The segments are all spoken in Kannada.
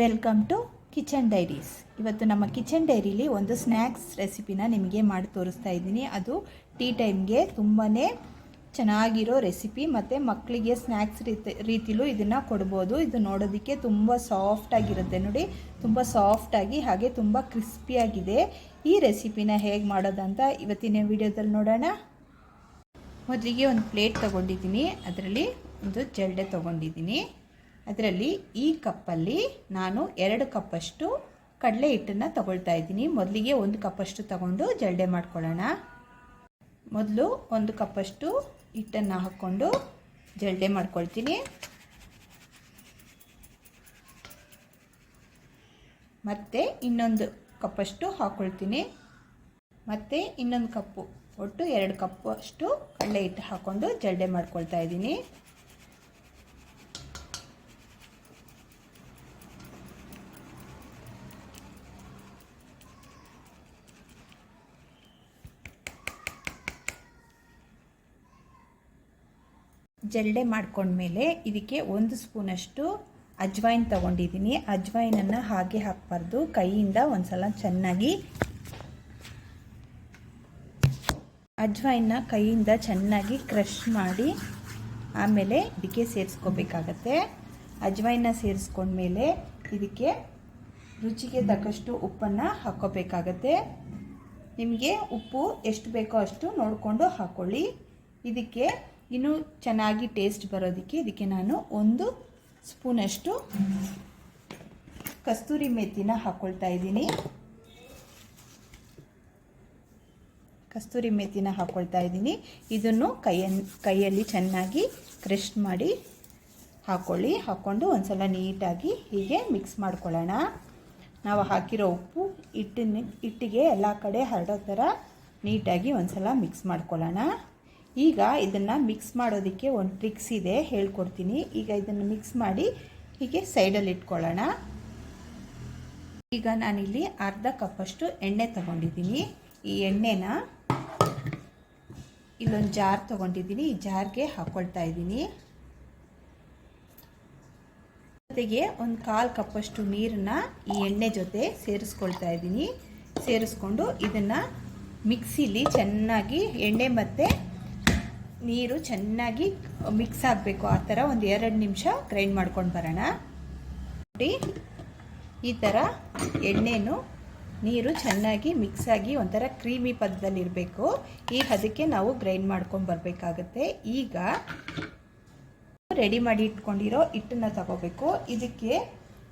ವೆಲ್ಕಮ್ ಟು ಕಿಚನ್ ಡೈರೀಸ್ ಇವತ್ತು ನಮ್ಮ ಕಿಚನ್ ಡೈರಿಲಿ ಒಂದು ಸ್ನ್ಯಾಕ್ಸ್ ರೆಸಿಪಿನ ನಿಮಗೆ ಮಾಡಿ ತೋರಿಸ್ತಾ ಇದ್ದೀನಿ. ಅದು ಟೀ ಟೈಮ್ಗೆ ತುಂಬಾ ಚೆನ್ನಾಗಿರೋ ರೆಸಿಪಿ ಮತ್ತು ಮಕ್ಕಳಿಗೆ ಸ್ನ್ಯಾಕ್ಸ್ ರೀತಿ, ರೀತಿಲೂ ಇದನ್ನು ಕೊಡ್ಬೋದು. ಇದು ನೋಡೋದಕ್ಕೆ ತುಂಬ ಸಾಫ್ಟಾಗಿರುತ್ತೆ ನೋಡಿ. ತುಂಬ ಸಾಫ್ಟಾಗಿ ಹಾಗೆ ತುಂಬ ಕ್ರಿಸ್ಪಿಯಾಗಿದೆ ಈ ರೆಸಿಪಿನ ಹೇಗೆ ಮಾಡೋದಂತ ಇವತ್ತಿನ ವಿಡಿಯೋದಲ್ಲಿ ನೋಡೋಣ. ಮೊದಲಿಗೆ ಒಂದು ಪ್ಲೇಟ್ ತೊಗೊಂಡಿದ್ದೀನಿ. ಅದರಲ್ಲಿ ಒಂದು ಜಲ್ಡೆ ತೊಗೊಂಡಿದ್ದೀನಿ. ಅದರಲ್ಲಿ ಈ ಕಪ್ಪಲ್ಲಿ ನಾನು ಎರಡು ಕಪ್ಪಷ್ಟು ಕಡಲೆ ಹಿಟ್ಟನ್ನು ತಗೊಳ್ತಾ ಇದ್ದೀನಿ. ಮೊದಲಿಗೆ ಒಂದು ಕಪ್ಪಷ್ಟು ತಗೊಂಡು ಜಲ್ಡೆ ಮಾಡ್ಕೊಳ್ಳೋಣ. ಮೊದಲು ಒಂದು ಕಪ್ಪಷ್ಟು ಹಿಟ್ಟನ್ನು ಹಾಕ್ಕೊಂಡು ಜಲ್ಡೆ ಮಾಡ್ಕೊಳ್ತೀನಿ. ಮತ್ತು ಇನ್ನೊಂದು ಕಪ್ಪಷ್ಟು ಹಾಕ್ಕೊಳ್ತೀನಿ ಮತ್ತು ಇನ್ನೊಂದು ಕಪ್ಪು ಒಟ್ಟು ಎರಡು ಕಪ್ಪಷ್ಟು ಕಡಲೆ ಹಿಟ್ಟು ಹಾಕ್ಕೊಂಡು ಜಲ್ಡೆ ಮಾಡ್ಕೊಳ್ತಾ ಇದ್ದೀನಿ. ಜಲ್ಡೆ ಮಾಡ್ಕೊಂಡ್ಮೇಲೆ ಇದಕ್ಕೆ ಒಂದು ಸ್ಪೂನಷ್ಟು ಅಜ್ವೈನ್ ತಗೊಂಡಿದ್ದೀನಿ. ಅಜ್ವೈನನ್ನು ಹಾಗೆ ಹಾಕಬಾರ್ದು. ಕೈಯಿಂದ ಒಂದ್ಸಲ ಚೆನ್ನಾಗಿ ಅಜ್ವಾಯಿನ ಕೈಯಿಂದ ಚೆನ್ನಾಗಿ ಕ್ರಷ್ ಮಾಡಿ ಆಮೇಲೆ ಇದಕ್ಕೆ ಸೇರಿಸ್ಕೋಬೇಕಾಗತ್ತೆ. ಅಜ್ವೈನ ಸೇರಿಸ್ಕೊಂಡ್ಮೇಲೆ ಇದಕ್ಕೆ ರುಚಿಗೆ ತಕ್ಕಷ್ಟು ಉಪ್ಪನ್ನು ಹಾಕೋಬೇಕಾಗತ್ತೆ ನಿಮಗೆ ಉಪ್ಪು ಎಷ್ಟು ಬೇಕೋ ಅಷ್ಟು ನೋಡಿಕೊಂಡು ಹಾಕ್ಕೊಳ್ಳಿ ಇದಕ್ಕೆ ಇನ್ನೂ ಚೆನ್ನಾಗಿ ಟೇಸ್ಟ್ ಬರೋದಕ್ಕೆ ಇದಕ್ಕೆ ನಾನು ಒಂದು ಸ್ಪೂನಷ್ಟು ಕಸ್ತೂರಿ ಮೆಥಿನ ಹಾಕ್ಕೊಳ್ತಾ ಇದ್ದೀನಿ. ಕಸ್ತೂರಿ ಮೆಥಿನ ಹಾಕ್ಕೊಳ್ತಾ ಇದ್ದೀನಿ. ಇದನ್ನು ಕೈಯನ್ನು ಕೈಯಲ್ಲಿ ಚೆನ್ನಾಗಿ ಕ್ರಶ್ ಮಾಡಿ ಹಾಕ್ಕೊಳ್ಳಿ ಹಾಕ್ಕೊಂಡು ಒಂದ್ಸಲ ನೀಟಾಗಿ ಹೀಗೆ ಮಿಕ್ಸ್ ಮಾಡ್ಕೊಳ್ಳೋಣ. ನಾವು ಹಾಕಿರೋ ಉಪ್ಪು ಹಿಟ್ಟಿನ, ಹಿಟ್ಟಿಗೆ ಎಲ್ಲ ಕಡೆ ಹರಡೋ ಥರ ನೀಟಾಗಿ ಒಂದ್ಸಲ ಮಿಕ್ಸ್ ಮಾಡ್ಕೊಳ್ಳೋಣ. ಈಗ ಇದನ್ನು ಮಿಕ್ಸ್ ಮಾಡೋದಕ್ಕೆ ಒಂದು ಟ್ರಿಕ್ಸ್ ಇದೆ, ಹೇಳ್ಕೊಡ್ತೀನಿ. ಈಗ ಇದನ್ನು ಮಿಕ್ಸ್ ಮಾಡಿ ಹೀಗೆ ಸೈಡಲ್ಲಿ ಇಟ್ಕೊಳ್ಳೋಣ. ಈಗ ನಾನಿಲ್ಲಿ ಅರ್ಧ ಕಪ್ಪಷ್ಟು ಎಣ್ಣೆ ತಗೊಂಡಿದ್ದೀನಿ. ಈ ಎಣ್ಣೆನ ಇಲ್ಲೊಂದು ಜಾರ್ ತೊಗೊಂಡಿದ್ದೀನಿ. ಈ ಜಾರ್ಗೆ ಹಾಕ್ಕೊಳ್ತಾ ಇದ್ದೀನಿ. ಜೊತೆಗೆ ಒಂದು ಕಾಲು ಕಪ್ಪಷ್ಟು ನೀರನ್ನ ಈ ಎಣ್ಣೆ ಜೊತೆ ಸೇರಿಸ್ಕೊಳ್ತಾ ಇದ್ದೀನಿ. ಸೇರಿಸ್ಕೊಂಡು ಇದನ್ನು ಮಿಕ್ಸಿಲಿ ಚೆನ್ನಾಗಿ ಎಣ್ಣೆ ಮತ್ತು ನೀರು ಚೆನ್ನಾಗಿ ಮಿಕ್ಸ್ ಆಗಬೇಕು. ಆ ಥರ ಒಂದು ಎರಡು ನಿಮಿಷ ಗ್ರೈಂಡ್ ಮಾಡ್ಕೊಂಡು ಬರೋಣ. ನೋಡಿ, ಈ ಥರ ಎಣ್ಣೆನು ನೀರು ಚೆನ್ನಾಗಿ ಮಿಕ್ಸ್ ಆಗಿ ಒಂಥರ ಕ್ರೀಮಿ ಪದದಲ್ಲಿರಬೇಕು ಈ ಅದಕ್ಕೆ ನಾವು ಗ್ರೈಂಡ್ ಮಾಡ್ಕೊಂಡು ಬರಬೇಕಾಗತ್ತೆ. ಈಗ ರೆಡಿ ಮಾಡಿ ಇಟ್ಕೊಂಡಿರೋ ಹಿಟ್ಟನ್ನು ತಗೋಬೇಕು. ಇದಕ್ಕೆ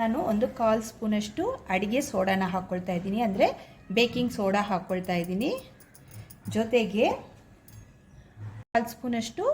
ನಾನು ಒಂದು ಕಾಲು ಸ್ಪೂನಷ್ಟು ಅಡುಗೆ ಸೋಡಾನ ಹಾಕ್ಕೊಳ್ತಾ ಇದ್ದೀನಿ. ಅಂದರೆ ಬೇಕಿಂಗ್ ಸೋಡಾ ಹಾಕ್ಕೊಳ್ತಾ ಇದ್ದೀನಿ. ಜೊತೆಗೆ ಕಾಲು ಸ್ಪೂನಷ್ಟು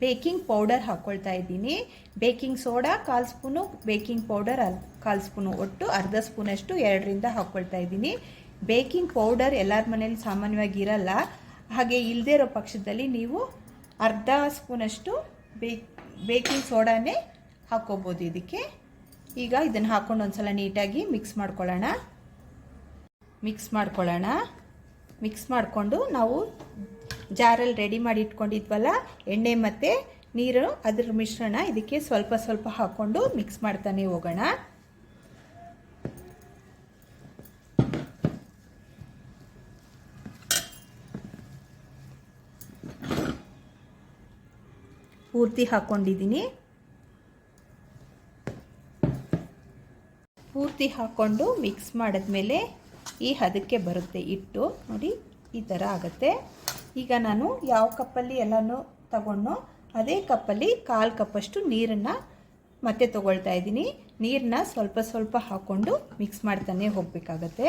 ಬೇಕಿಂಗ್ ಪೌಡರ್ ಹಾಕ್ಕೊಳ್ತಾ ಇದ್ದೀನಿ. ಬೇಕಿಂಗ್ ಸೋಡಾ, ಕಾಲ್ ಸ್ಪೂನು, ಬೇಕಿಂಗ್ ಪೌಡರ್ ಅಲ್, ಕಾಲ್ ಸ್ಪೂನು ಒಟ್ಟು ಅರ್ಧ ಸ್ಪೂನಷ್ಟು ಎರಡರಿಂದ ಹಾಕ್ಕೊಳ್ತಾ ಇದ್ದೀನಿ. ಬೇಕಿಂಗ್ ಪೌಡರ್ ಎಲ್ಲರ ಮನೇಲಿ ಸಾಮಾನ್ಯವಾಗಿ ಇರಲ್ಲ ಹಾಗೆ ಇಲ್ಲದೇ ಇರೋ ಪಕ್ಷದಲ್ಲಿ ನೀವು ಅರ್ಧ ಸ್ಪೂನಷ್ಟು ಬೇಕ್ ಬೇಕಿಂಗ್ ಸೋಡಾನೇ ಹಾಕ್ಕೋಬೋದು ಇದಕ್ಕೆ. ಈಗ ಇದನ್ನು ಹಾಕ್ಕೊಂಡು ಒಂದು ಸಲ ನೀಟಾಗಿ ಮಿಕ್ಸ್ ಮಾಡ್ಕೊಳ್ಳೋಣ. ಮಿಕ್ಸ್ ಮಾಡ್ಕೊಳ್ಳೋಣ. ಮಿಕ್ಸ್ ಮಾಡಿಕೊಂಡು ನಾವು ಜಾರಲ್ಲಿ ರೆಡಿ ಮಾಡಿ ಇಟ್ಕೊಂಡಿದ್ವಲ್ಲ, ಎಣ್ಣೆ ಮತ್ತು ನೀರು, ಅದ್ರ ಮಿಶ್ರಣ ಇದಕ್ಕೆ ಸ್ವಲ್ಪ ಸ್ವಲ್ಪ ಹಾಕ್ಕೊಂಡು ಮಿಕ್ಸ್ ಮಾಡ್ತಾನೆ ಹೋಗೋಣ. ಪೂರ್ತಿ ಹಾಕ್ಕೊಂಡಿದ್ದೀನಿ ಪೂರ್ತಿ ಹಾಕ್ಕೊಂಡು ಮಿಕ್ಸ್ ಮಾಡಿದ್ಮೇಲೆ ಈ ಹದಕ್ಕೆ ಬರುತ್ತೆ ಇಟ್ಟು ನೋಡಿ, ಈ ಥರ ಆಗುತ್ತೆ. ಈಗ ನಾನು ಯಾವ ಕಪ್ಪಲ್ಲಿ ಎಲ್ಲನೂ ತಗೊಂಡು ಅದೇ ಕಪ್ಪಲ್ಲಿ ಕಾಲು ಕಪ್ಪಷ್ಟು ನೀರನ್ನು ಮತ್ತೆ ತೊಗೊಳ್ತಾ ಇದ್ದೀನಿ. ನೀರನ್ನ ಸ್ವಲ್ಪ ಸ್ವಲ್ಪ ಹಾಕ್ಕೊಂಡು ಮಿಕ್ಸ್ ಮಾಡ್ತಾನೆ ಹೋಗಬೇಕಾಗತ್ತೆ.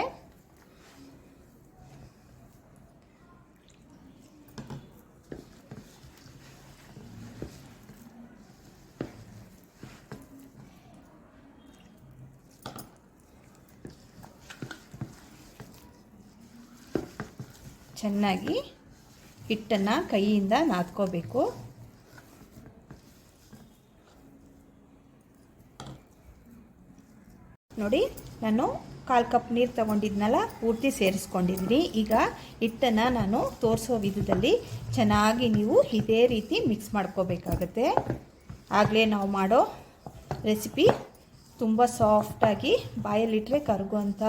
ಚೆನ್ನಾಗಿ ಹಿಟ್ಟನ್ನು ಕೈಯಿಂದ ನಾದ್ಕೋಬೇಕು. ನೋಡಿ, ನಾನು ಕಾಲು ಕಪ್ ನೀರು ತಗೊಂಡಿದ್ನಲ್ಲ, ಪೂರ್ತಿ ಸೇರಿಸ್ಕೊಂಡಿದ್ದೀನಿ. ಈಗ ಹಿಟ್ಟನ್ನು ನಾನು ತೋರಿಸೋ ವಿಧದಲ್ಲಿ ಚೆನ್ನಾಗಿ ನೀವು ಇದೇ ರೀತಿ ಮಿಕ್ಸ್ ಮಾಡ್ಕೋಬೇಕಾಗತ್ತೆ. ಆಗಲೇ ನಾವು ಮಾಡೋ ರೆಸಿಪಿ ತುಂಬ ಸಾಫ್ಟಾಗಿ ಬಾಯಲ್ಲಿಟ್ಟರೆ ಕರಗುವಂಥ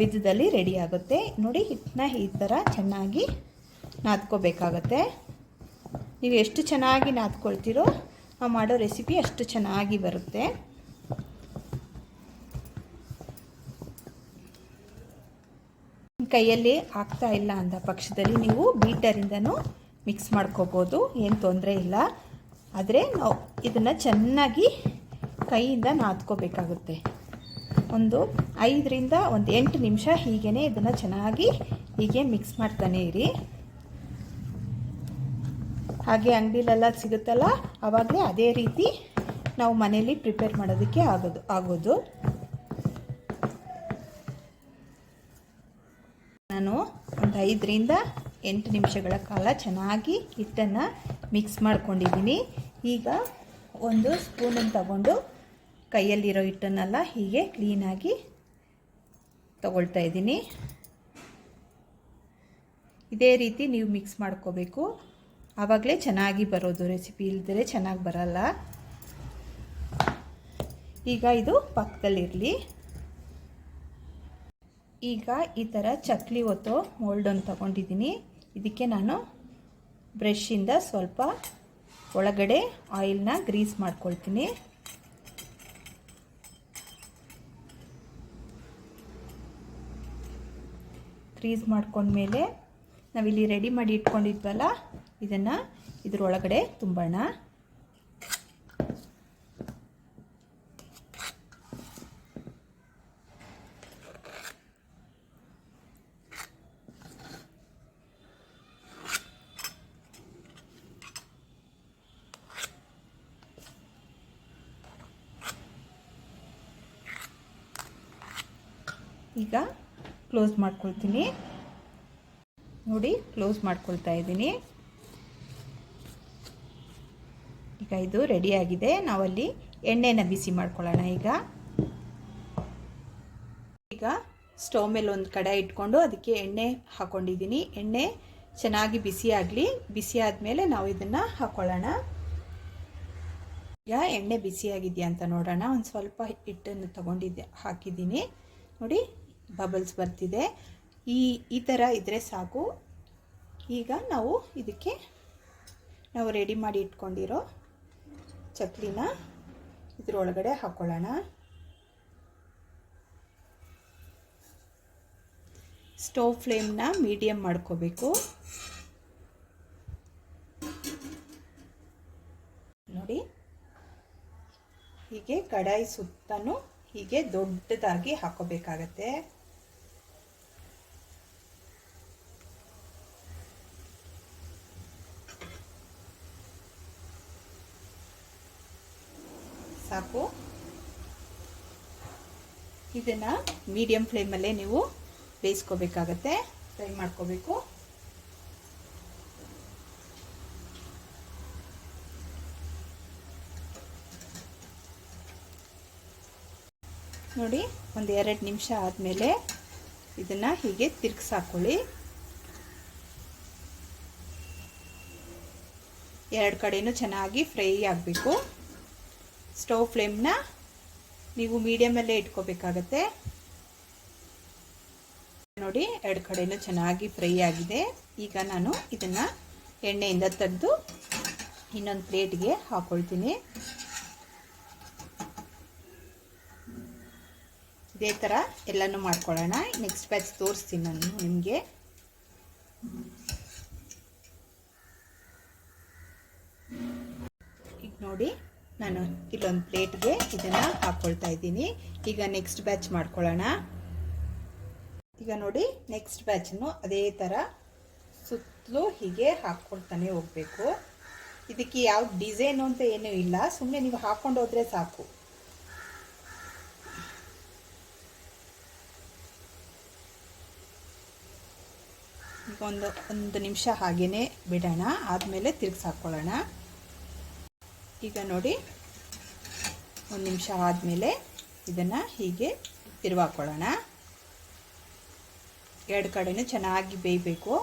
ವಿಧದಲ್ಲಿ ರೆಡಿ ಆಗುತ್ತೆ. ನೋಡಿ, ಹಿಟ್ಟನ್ನ ಈ ಥರ ಚೆನ್ನಾಗಿ ನಾದ್ಕೋಬೇಕಾಗತ್ತೆ. ನೀವು ಎಷ್ಟು ಚೆನ್ನಾಗಿ ನಾದ್ಕೊಳ್ತೀರೋ ನಾವು ಮಾಡೋ ರೆಸಿಪಿ ಅಷ್ಟು ಚೆನ್ನಾಗಿ ಬರುತ್ತೆ. ಕೈಯಲ್ಲಿ ಆಗ್ತಾ ಇಲ್ಲ ಅಂದ ಪಕ್ಷದಲ್ಲಿ ನೀವು ಬೀಟರಿಂದನೂ ಮಿಕ್ಸ್ ಮಾಡ್ಕೋಬೋದು. ಏನು ತೊಂದರೆ ಇಲ್ಲ. ಆದರೆ ನಾವು ಇದನ್ನು ಚೆನ್ನಾಗಿ ಕೈಯಿಂದ ನಾದ್ಕೋಬೇಕಾಗುತ್ತೆ. ಒಂದು ಐದರಿಂದ ಒಂದು ಎಂಟು ನಿಮಿಷ ಹೀಗೇ ಇದನ್ನು ಚೆನ್ನಾಗಿ ಹೀಗೆ ಮಿಕ್ಸ್ ಮಾಡ್ತಾನೆ ಇರಿ. ಹಾಗೆ ಅಂಗಡಿಲೆಲ್ಲ ಸಿಗುತ್ತಲ್ಲ ಆವಾಗಲೇ ಅದೇ ರೀತಿ ನಾವು ಮನೇಲಿ ಪ್ರಿಪೇರ್ ಮಾಡೋದಕ್ಕೆ ಆಗೋದು ಆಗೋದು. ನಾನು ಒಂದು ಐದರಿಂದ ಎಂಟು ನಿಮಿಷಗಳ ಕಾಲ ಚೆನ್ನಾಗಿ ಹಿಟ್ಟನ್ನು ಮಿಕ್ಸ್ ಮಾಡ್ಕೊಂಡಿದ್ದೀನಿ. ಈಗ ಒಂದು ಸ್ಪೂನನ್ನು ತಗೊಂಡು ಕೈಯಲ್ಲಿರೋ ಹಿಟ್ಟನ್ನೆಲ್ಲ ಹೀಗೆ ಕ್ಲೀನಾಗಿ ತಗೊಳ್ತಾ ಇದ್ದೀನಿ. ಇದೇ ರೀತಿ ನೀವು ಮಿಕ್ಸ್ ಮಾಡ್ಕೋಬೇಕು. ಆವಾಗಲೇ ಚೆನ್ನಾಗಿ ಬರೋದು ರೆಸಿಪಿ ಇಲ್ಲದರೆ ಚೆನ್ನಾಗಿ ಬರಲ್ಲ. ಈಗ ಇದು ಪಕ್ಕದಲ್ಲಿರಲಿ. ಈಗ ಈ ಥರ ಚಕ್ಲಿ ಒತ್ತೋ ಮೋಲ್ಡನ್ನು ತಗೊಂಡಿದ್ದೀನಿ. ಇದಕ್ಕೆ ನಾನು ಬ್ರಷಿಂದ ಸ್ವಲ್ಪ ಒಳಗಡೆ ಆಯಿಲ್ನ ಗ್ರೀಸ್ ಮಾಡ್ಕೊಳ್ತೀನಿ. ಗ್ರೀಸ್ ಮಾಡ್ಕೊಂಡ್ಮೇಲೆ ನಾವಿಲ್ಲಿ ರೆಡಿ ಮಾಡಿ ಇಟ್ಕೊಂಡಿದ್ವಲ್ಲ ಇದನ್ನು ಇದರೊಳಗಡೆ ತುಂಬೋಣ. ಈಗ ಕ್ಲೋಸ್ ಮಾಡ್ಕೊಳ್ತೀನಿ. ನೋಡಿ ಕ್ಲೋಸ್ ಮಾಡ್ಕೊಳ್ತಾ ಇದ್ದೀನಿ. ಈಗ ಇದು ರೆಡಿಯಾಗಿದೆ ನಾವಲ್ಲಿ ಎಣ್ಣೆನ ಬಿಸಿ ಮಾಡ್ಕೊಳ್ಳೋಣ ಈಗ. ಈಗ ಸ್ಟವ್ ಮೇಲೆ ಒಂದು ಕಡೆ ಇಟ್ಕೊಂಡು ಅದಕ್ಕೆ ಎಣ್ಣೆ ಹಾಕ್ಕೊಂಡಿದ್ದೀನಿ ಎಣ್ಣೆ ಚೆನ್ನಾಗಿ ಬಿಸಿ ಆಗಲಿ. ಬಿಸಿ ಆದಮೇಲೆ ನಾವು ಇದನ್ನು ಹಾಕ್ಕೊಳ್ಳೋಣ ಈಗ ಎಣ್ಣೆ ಬಿಸಿಯಾಗಿದೆಯಾ ಅಂತ ನೋಡೋಣ. ಒಂದು ಸ್ವಲ್ಪ ಹಿಟ್ಟನ್ನು ತಗೊಂಡಿದ್ದೆ, ಹಾಕಿದ್ದೀನಿ. ನೋಡಿ ಬಬಲ್ಸ್ ಬರ್ತಿದೆ. ಈ ಈ ಥರ ಇದ್ದರೆ ಸಾಕು. ಈಗ ನಾವು ಇದಕ್ಕೆ ನಾವು ರೆಡಿ ಮಾಡಿ ಇಟ್ಕೊಂಡಿರೋ ಚಕ್ಲಿನ ಇದರೊಳಗಡೆ ಹಾಕ್ಕೊಳ್ಳೋಣ ಸ್ಟೋವ್ ಫ್ಲೇಮ್ನ ಮೀಡಿಯಮ್ ಮಾಡ್ಕೋಬೇಕು. ನೋಡಿ. ಹೀಗೆ ಕಡಾಯಿ ಸುತ್ತನೂ ಹೀಗೆ ದೊಡ್ಡದಾಗಿ ಹಾಕೋಬೇಕಾಗತ್ತೆ. ಸಾಕು. ಇದನ್ನು ಮೀಡಿಯಮ್ ಫ್ಲೇಮಲ್ಲೇ ನೀವು ಬೇಯಿಸ್ಕೋಬೇಕಾಗತ್ತೆ. ಫ್ರೈ ಮಾಡ್ಕೋಬೇಕು. ನೋಡಿ, ಒಂದು ಎರಡು ನಿಮಿಷ ಆದಮೇಲೆ ಇದನ್ನು ಹೀಗೆ ತಿರ್ಗಿಸಾಕೊಳ್ಳಿ. ಎರಡು ಕಡೆನೂ ಚೆನ್ನಾಗಿ ಫ್ರೈ ಆಗಬೇಕು. ಸ್ಟವ್ ಫ್ಲೇಮ್ನ ನೀವು ಮೀಡಿಯಮಲ್ಲೇ ಇಟ್ಕೋಬೇಕಾಗತ್ತೆ. ನೋಡಿ, ಎರಡು ಕಡೆಯೂ ಚೆನ್ನಾಗಿ ಫ್ರೈ ಆಗಿದೆ. ಈಗ ನಾನು ಇದನ್ನು ಎಣ್ಣೆಯಿಂದ ತೆಗೆದು ಇನ್ನೊಂದು ಪ್ಲೇಟ್ಗೆ ಹಾಕ್ಕೊಳ್ತೀನಿ ಇದೇ ಥರ ಎಲ್ಲನೂ ಮಾಡ್ಕೊಳ್ಳೋಣ. ನೆಕ್ಸ್ಟ್ ಬ್ಯಾಚ್ ತೋರಿಸ್ತೀನಿ ನಾನು ನಿಮಗೆ. ಈಗ ನೋಡಿ ನಾನು ಇಲ್ಲೊಂದು ಪ್ಲೇಟ್ಗೆ ಇದನ್ನು ಹಾಕ್ಕೊಳ್ತಾ ಇದ್ದೀನಿ. ಈಗ ನೆಕ್ಸ್ಟ್ ಬ್ಯಾಚ್ ಮಾಡ್ಕೊಳ್ಳೋಣ. ಈಗ ನೋಡಿ ನೆಕ್ಸ್ಟ್ ಬ್ಯಾಚನ್ನು ಅದೇ ಥರ ಸುತ್ತಲೂ ಹೀಗೆ ಹಾಕ್ಕೊಳ್ತಾನೆ ಹೋಗಬೇಕು. ಇದಕ್ಕೆ ಯಾವ ಡಿಸೈನು ಅಂತ ಏನೂ ಇಲ್ಲ. ಸುಮ್ಮನೆ ನೀವು ಹಾಕ್ಕೊಂಡು ಹೋದರೆ ಸಾಕು. ಈಗ ಒಂದು ಒಂದು ನಿಮಿಷ ಹಾಗೇ ಬಿಡೋಣ. ಆದಮೇಲೆ ತಿರ್ಗಿಸಿ ಹಾಕ್ಕೊಳ್ಳೋಣ ಈಗ ನೋಡಿ, ಒಂದು ನಿಮಿಷ ಆದಮೇಲೆ ಇದನ್ನು ಹೀಗೆ ತಿರುವಾಕೊಳ್ಳೋಣ ಎರಡು ಕಡೆನೂ ಚೆನ್ನಾಗಿ ಬೇಯಬೇಕು.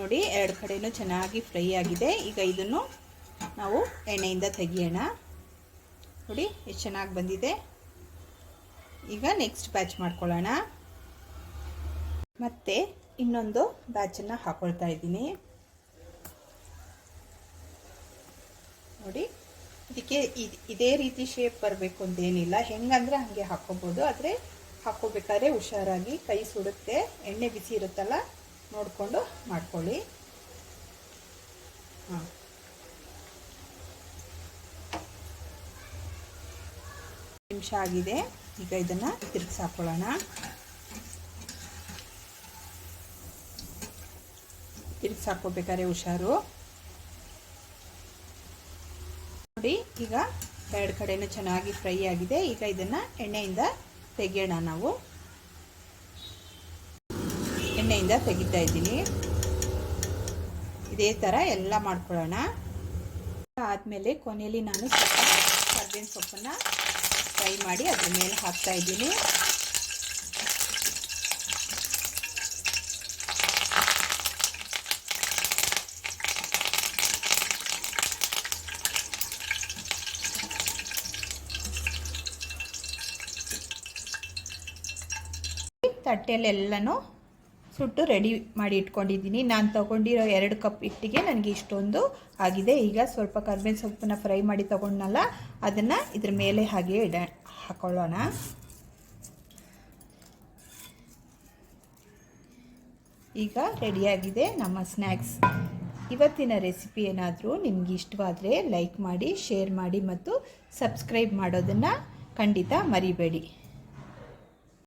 ನೋಡಿ, ಎರಡು ಕಡೆನೂ ಚೆನ್ನಾಗಿ ಫ್ರೈ ಆಗಿದೆ. ಈಗ ಇದನ್ನು ನಾವು ಎಣ್ಣೆಯಿಂದ ತೆಗಿಯೋಣ. ನೋಡಿ, ಎಷ್ಟು ಚೆನ್ನಾಗಿ ಬಂದಿದೆ. ಈಗ ನೆಕ್ಸ್ಟ್ ಬ್ಯಾಚ್ ಮಾಡ್ಕೊಳ್ಳೋಣ. ಮತ್ತು ಇನ್ನೊಂದು ಬ್ಯಾಚನ್ನು ಹಾಕ್ಕೊಳ್ತಾ ಇದ್ದೀನಿ ನೋಡಿ ಇದಕ್ಕೆ ಇದೇ ರೀತಿ ಶೇಪ್ ಬರಬೇಕು ಅಂತೇನಿಲ್ಲ ಹೆಂಗಂದ್ರೆ ಹಾಗೆ ಹಾಕೋಬೋದು. ಆದರೆ ಹಾಕೋಬೇಕಾದ್ರೆ ಹುಷಾರಾಗಿ ಕೈ ಸುಡುತ್ತೆ, ಎಣ್ಣೆ ಬಿಸಿ ಇರುತ್ತಲ್ಲ, ನೋಡಿಕೊಂಡು ಮಾಡ್ಕೊಳ್ಳಿ. ಹಾಂ. ನಿಮಿಷ ಆಗಿದೆ. ಈಗ ಇದನ್ನು ತಿರುಗಿಸಿ ಹಾಕೊಳ್ಳೋಣ. ತಿರುಗಿಸಿ ಹಾಕೋಬೇಕಾದ್ರೆ ಹುಷಾರು. ನೋಡಿ, ಈಗ ಎರಡು ಕಡೆನೂ ಚೆನ್ನಾಗಿ ಫ್ರೈ ಆಗಿದೆ. ಈಗ ಇದನ್ನು ಎಣ್ಣೆಯಿಂದ ತೆಗೆಯೋಣ ನಾವು. ಎಣ್ಣೆಯಿಂದ ತೆಗಿತಾ ಇದ್ದೀನಿ. ಇದೇ ಥರ ಎಲ್ಲ ಮಾಡ್ಕೊಳ್ಳೋಣ. ಆದಮೇಲೆ ಕೊನೆಯಲ್ಲಿ ನಾನು ಸ್ವಲ್ಪ ಕರ್ಬೇವಿನ ಸೊಪ್ಪನ್ನು ಫ್ರೈ ಮಾಡಿ ಅದ್ರ ಮೇಲೆ ಹಾಕ್ತಾ ಇದ್ದೀನಿ. ತಟ್ಟೆಯಲ್ಲೆಲ್ಲನೂ ಸುಟ್ಟು ರೆಡಿ ಮಾಡಿ ಇಟ್ಕೊಂಡಿದ್ದೀನಿ. ನಾನು ತೊಗೊಂಡಿರೋ ಎರಡು ಕಪ್ ಹಿಟ್ಟಿಗೆ ನನಗೆ ಇಷ್ಟೊಂದು ಆಗಿದೆ. ಈಗ ಸ್ವಲ್ಪ ಕರ್ಬೇವಿನ ಸೊಪ್ಪನ್ನ ಫ್ರೈ ಮಾಡಿ ತಗೊಂಡನಲ್ಲ, ಅದನ್ನು ಇದ್ರ ಮೇಲೆ ಹಾಗೆ ಇಡ, ಹಾಕೊಳ್ಳೋಣ. ಈಗ ರೆಡಿಯಾಗಿದೆ ನಮ್ಮ ಸ್ನ್ಯಾಕ್ಸ್ ಇವತ್ತಿನ ರೆಸಿಪಿ ಏನಾದರೂ ನಿಮಗೆ ಇಷ್ಟವಾದರೆ ಲೈಕ್ ಮಾಡಿ, ಶೇರ್ ಮಾಡಿ ಮತ್ತು ಸಬ್ಸ್ಕ್ರೈಬ್ ಮಾಡೋದನ್ನು ಖಂಡಿತ ಮರಿಬೇಡಿ.